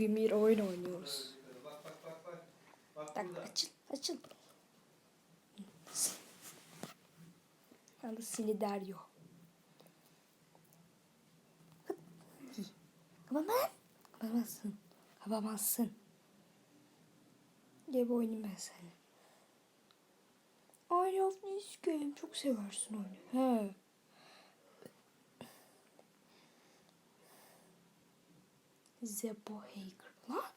Bir oyun oynuyoruz. Tak açıl açıl. Adı Silidario. Kapamaz. Kapamazsın. Kapamazsın. Gel bir oynayayım ben seni. I love this game. Çok seversin oyunu. He. Zebo Hager. Lan.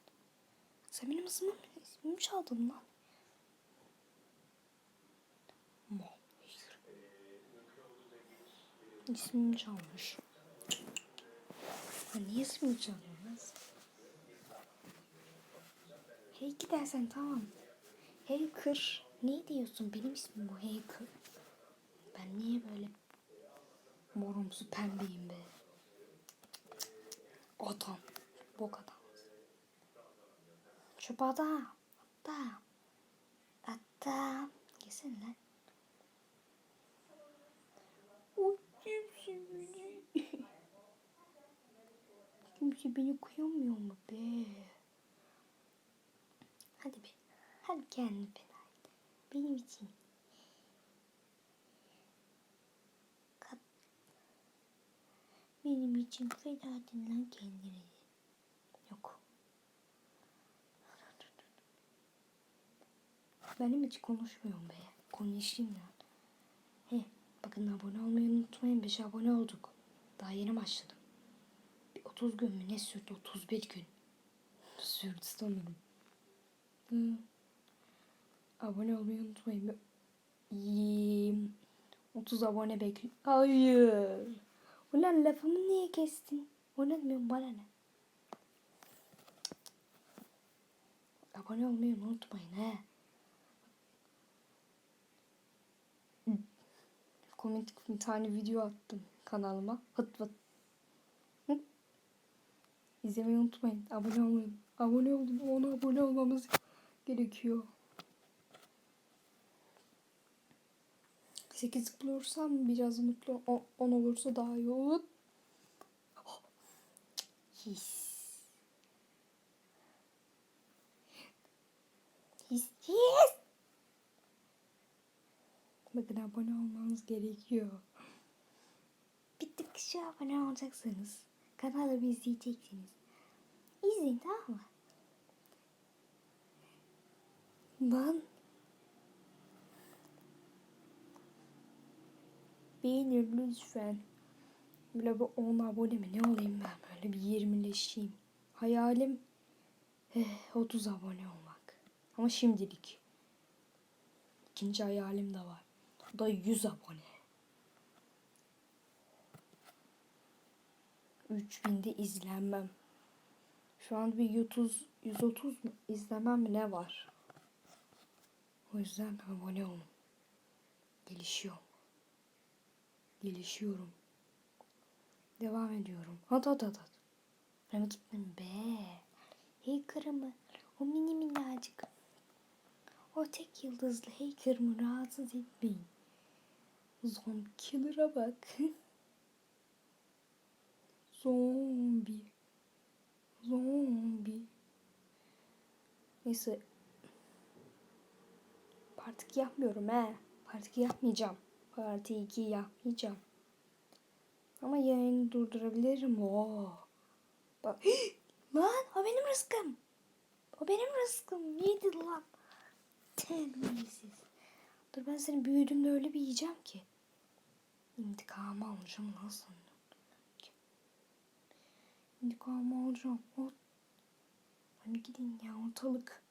Sen benim ismimi, ismimi çaldın lan. Mo Hager. İsmimi çalmış. Ya niye ismimi çalıyorsun? Hey dersen tamam. Hacker. Ne diyorsun? Benim ismim bu Hacker. Ben niye böyle morumsu pembeyim be? Adam. Bok adam. Çöp adam. Adam. Adam. Gelsene lan. Kimse beni. kıyamıyor mu be? Hadi be. Hadi kendini feda. Benim için. Benim için feda edin lan kendini. Benim hiç konuşmuyorum be. Konuşayım ya. He, bakın abone olmayı unutmayın. 5 abone olduk. Daha yeni başladım. Bir 30 gün mü ne sürdü? 31 gün. Sürdü sanırım. Hı. Abone olmayı unutmayın. Yiyeyim. 30 abone bekliyorum. Hayır. Ulan lafımı niye kestin? Oynatmıyorum bana ne? Abone olmayı unutmayın he. Komik bir tane video attım kanalıma. Hıt vıt. İzlemeyi unutmayın. Abone olmayın. Abone olun. Ona abone olmamız gerekiyor. 8 bulursam biraz mutlu. 10 olursa daha iyi olur. His. His. His. Bakın abone olmanız gerekiyor. Bir tık abone olacaksınız. Kanalı bir izleyeceksiniz. İzleyin tamam mı? Ben beğenin lütfen. Böyle bir 10 abone mi ne olayım ben böyle bir 20'leşeyim. Hayalim eh, 30 abone olmak. Ama şimdilik. İkinci hayalim de var. Da 100 abone. 3000'de izlenmem. Şu an bir 130, 130 mu izlemem mi ne var? O yüzden abone olun. Gelişiyorum. Gelişiyorum. Devam ediyorum. Hat hat hat hat. Ben be. Hacker'ımı o mini minnacık o tek yıldızlı hacker'ımı rahatsız etmeyin. Zombi killer'a bak. Zombi. Zombi. Neyse. Partik yapmıyorum he. Partik yapmayacağım. Parti 2 yapmayacağım. Ama yayını durdurabilirim. Oo. Bak. lan o benim rızkım. O benim rızkım. Yedi lan. Terbiyesiz. Dur ben seni büyüdüğümde öyle bir yiyeceğim ki. İntikamı alacağım nasıl? İntikamı alacağım. O... Hani gidin ya ortalık.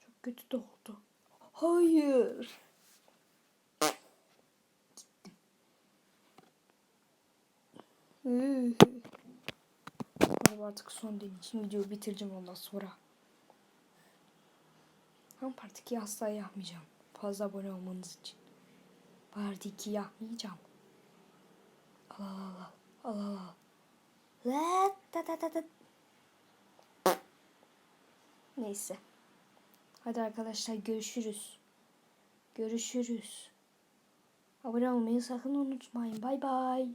Çok kötü de oldu. Hayır. Gittim. Artık son değil. Şimdi videoyu bitireceğim ondan sonra. Ama part 2 asla yapmayacağım. Fazla abone olmanız için. Part 2 yapmayacağım. Al al al al al al. La da da da da. Neyse. Hadi arkadaşlar görüşürüz. Görüşürüz. Abone olmayı sakın unutmayın. Bay bay.